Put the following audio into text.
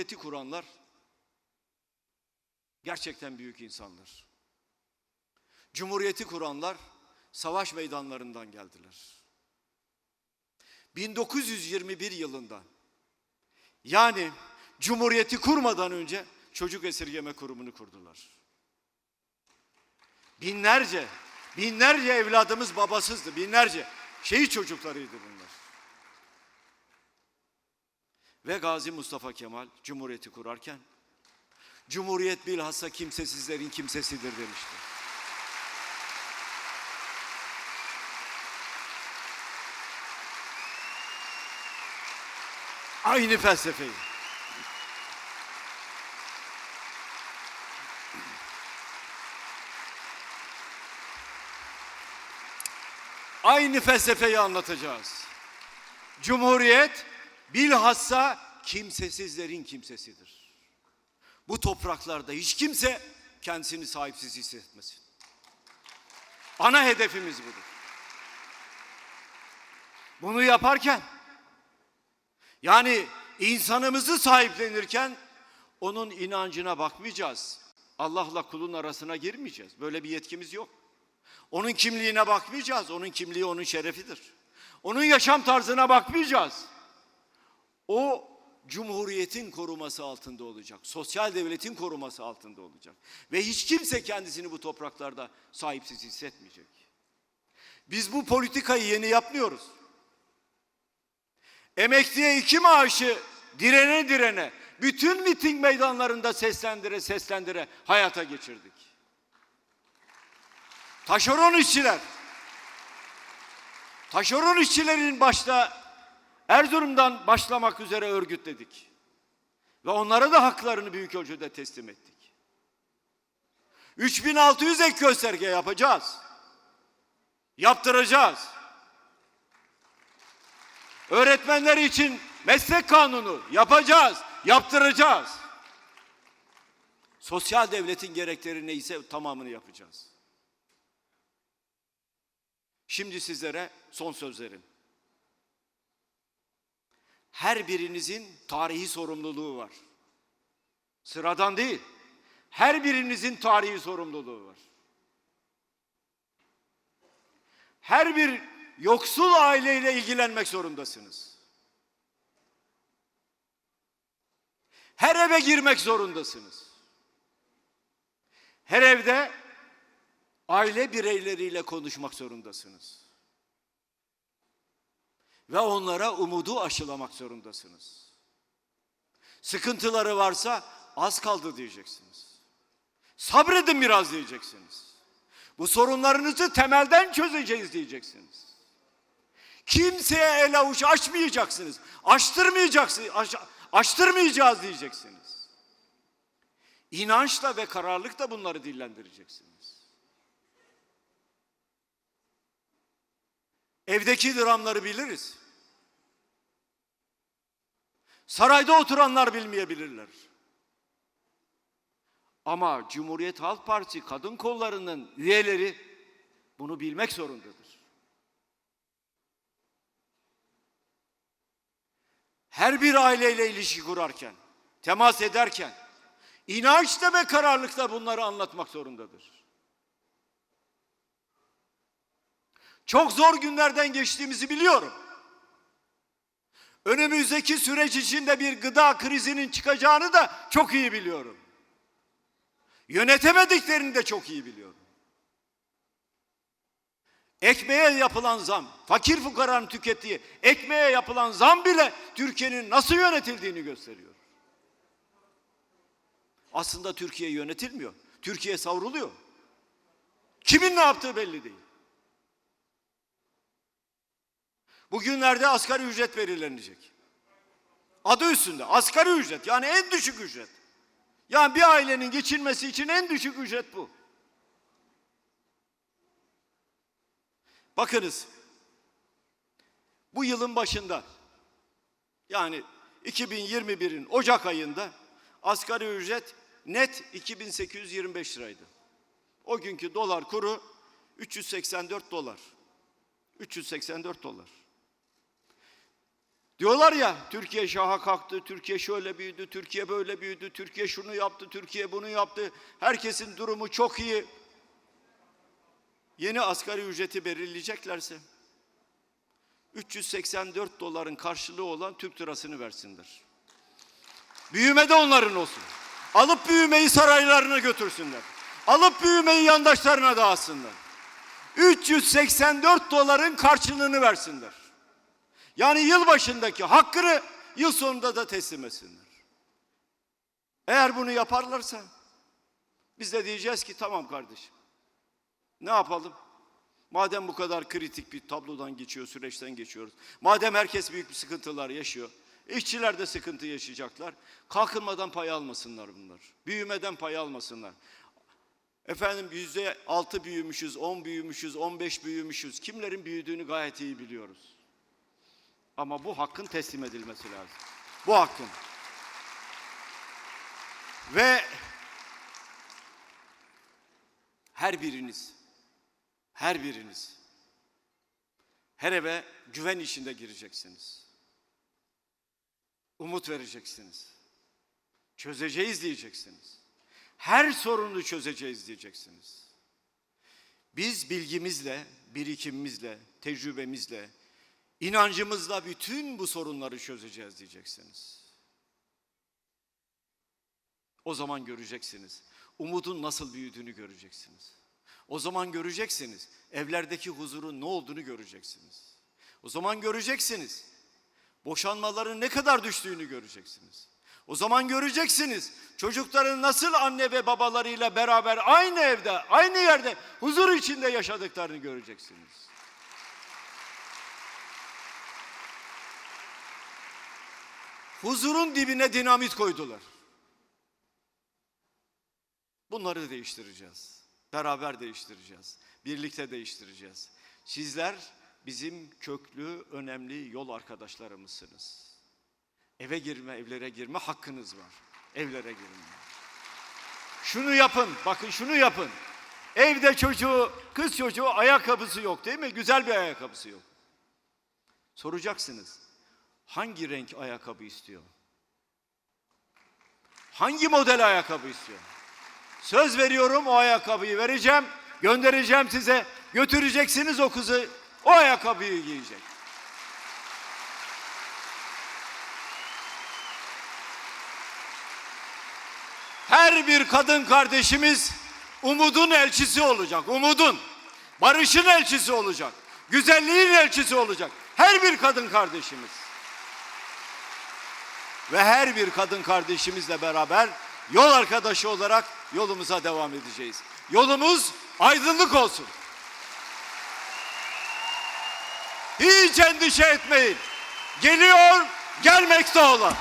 Cumhuriyeti kuranlar gerçekten büyük insanlar. Cumhuriyeti kuranlar savaş meydanlarından geldiler. 1921 yılında yani Cumhuriyeti kurmadan önce çocuk esirgeme kurumunu kurdular. Binlerce, binlerce evladımız babasızdı, binlerce şehit çocuklarıydı bunlar. Ve Gazi Mustafa Kemal Cumhuriyeti kurarken Cumhuriyet bilhassa kimsesizlerin kimsesidir demişti. Aynı felsefeyi. Aynı felsefeyi anlatacağız. Cumhuriyet bilhassa kimsesizlerin kimsesidir. Bu topraklarda hiç kimse kendisini sahipsiz hissetmesin. Ana hedefimiz budur. Bunu yaparken yani insanımızı sahiplenirken onun inancına bakmayacağız. Allah'la kulun arasına girmeyeceğiz. Böyle bir yetkimiz yok. Onun kimliğine bakmayacağız. Onun kimliği onun şerefidir. Onun yaşam tarzına bakmayacağız. O cumhuriyetin koruması altında olacak. Sosyal devletin koruması altında olacak. Ve hiç kimse kendisini bu topraklarda sahipsiz hissetmeyecek. Biz bu politikayı yeni yapmıyoruz. Emekliye iki maaşı direne direne bütün miting meydanlarında seslendire seslendire hayata geçirdik. Taşeron işçiler, taşeron işçilerin başta Erzurum'dan başlamak üzere örgütledik. Ve onlara da haklarını büyük ölçüde teslim ettik. 3600 ek gösterge yapacağız. Yaptıracağız. Öğretmenler için meslek kanunu yapacağız, yaptıracağız. Sosyal devletin gerekleri neyse tamamını yapacağız. Şimdi sizlere son sözlerim. Her birinizin tarihi sorumluluğu var. Sıradan değil. Her birinizin tarihi sorumluluğu var. Her bir yoksul aileyle ilgilenmek zorundasınız. Her eve girmek zorundasınız. Her evde aile bireyleriyle konuşmak zorundasınız. Ve onlara umudu aşılamak zorundasınız. Sıkıntıları varsa az kaldı diyeceksiniz. Sabredin biraz diyeceksiniz. Bu sorunlarınızı temelden çözeceğiz diyeceksiniz. Kimseye el avuç açmayacaksınız. Açtırmayacaksınız. Aç, açtırmayacağız diyeceksiniz. İnançla ve kararlılıkla bunları dillendireceksiniz. Evdeki dramları biliriz. Sarayda oturanlar bilmeyebilirler. Ama Cumhuriyet Halk Partisi kadın kollarının üyeleri bunu bilmek zorundadır. Her bir aileyle ilişki kurarken, temas ederken, inançla ve kararlılıkla bunları anlatmak zorundadır. Çok zor günlerden geçtiğimizi biliyorum. Önümüzdeki süreç içinde bir gıda krizinin çıkacağını da çok iyi biliyorum. Yönetemediklerini de çok iyi biliyorum. Ekmeğe yapılan zam, fakir fukaranın tükettiği ekmeğe yapılan zam bile Türkiye'nin nasıl yönetildiğini gösteriyor. Aslında Türkiye yönetilmiyor. Türkiye savruluyor. Kimin ne yaptığı belli değil. Bugünlerde asgari ücret belirlenecek. Adı üstünde asgari ücret yani en düşük ücret. Yani bir ailenin geçinmesi için en düşük ücret bu. Bakınız. Bu yılın başında yani 2021'in Ocak ayında asgari ücret net 2825 liraydı. O günkü dolar kuru 384 dolar. 384 dolar. Diyorlar ya Türkiye şaha kalktı, Türkiye şöyle büyüdü, Türkiye böyle büyüdü, Türkiye şunu yaptı, Türkiye bunu yaptı. Herkesin durumu çok iyi. Yeni asgari ücreti belirleyeceklerse 384 doların karşılığı olan Türk lirasını versinler. Büyüme de onların olsun. Alıp büyümeyi saraylarına götürsünler. Alıp büyümeyi yandaşlarına dağıtsınlar. 384 doların karşılığını versinler. Yani yıl başındaki hakkını yıl sonunda da teslim etsinler. Eğer bunu yaparlarsa biz de diyeceğiz ki tamam kardeşim. Ne yapalım? Madem bu kadar kritik bir tablodan geçiyor, süreçten geçiyoruz. Madem herkes büyük bir sıkıntılar yaşıyor. işçiler de sıkıntı yaşayacaklar. Kalkınmadan pay almasınlar bunlar. Büyümeden pay almasınlar. Efendim yüzde altı büyümüşüz, on büyümüşüz, on beş büyümüşüz. Kimlerin büyüdüğünü gayet iyi biliyoruz. Ama bu hakkın teslim edilmesi lazım. Bu hakkın. Ve her biriniz, her biriniz, her eve güven içinde gireceksiniz. Umut vereceksiniz. Çözeceğiz diyeceksiniz. Her sorunu çözeceğiz diyeceksiniz. Biz bilgimizle, birikimimizle, tecrübemizle, inancımızla bütün bu sorunları çözeceğiz diyeceksiniz. O zaman göreceksiniz. Umudun nasıl büyüdüğünü göreceksiniz. O zaman göreceksiniz. Evlerdeki huzurun ne olduğunu göreceksiniz. O zaman göreceksiniz. Boşanmaların ne kadar düştüğünü göreceksiniz. O zaman göreceksiniz. Çocukların nasıl anne ve babalarıyla beraber aynı evde, aynı yerde huzur içinde yaşadıklarını göreceksiniz. Huzurun dibine dinamit koydular. Bunları değiştireceğiz. Beraber değiştireceğiz. Birlikte değiştireceğiz. Sizler bizim köklü, önemli yol arkadaşlarımızsınız. Eve girme, evlere girme hakkınız var. Evlere girin. Şunu yapın, bakın şunu yapın. Evde çocuğu, kız çocuğu ayakkabısı yok değil mi? Güzel bir ayakkabısı yok. Soracaksınız. Hangi renk ayakkabı istiyor? Hangi model ayakkabı istiyor? Söz veriyorum o ayakkabıyı vereceğim, göndereceğim size. Götüreceksiniz o kızı, o ayakkabıyı giyecek. Her bir kadın kardeşimiz umudun elçisi olacak, umudun. Barışın elçisi olacak, güzelliğin elçisi olacak. Her bir kadın kardeşimiz ve her bir kadın kardeşimizle beraber yol arkadaşı olarak yolumuza devam edeceğiz. Yolumuz aydınlık olsun. Hiç endişe etmeyin. Geliyor, gelmekte olan.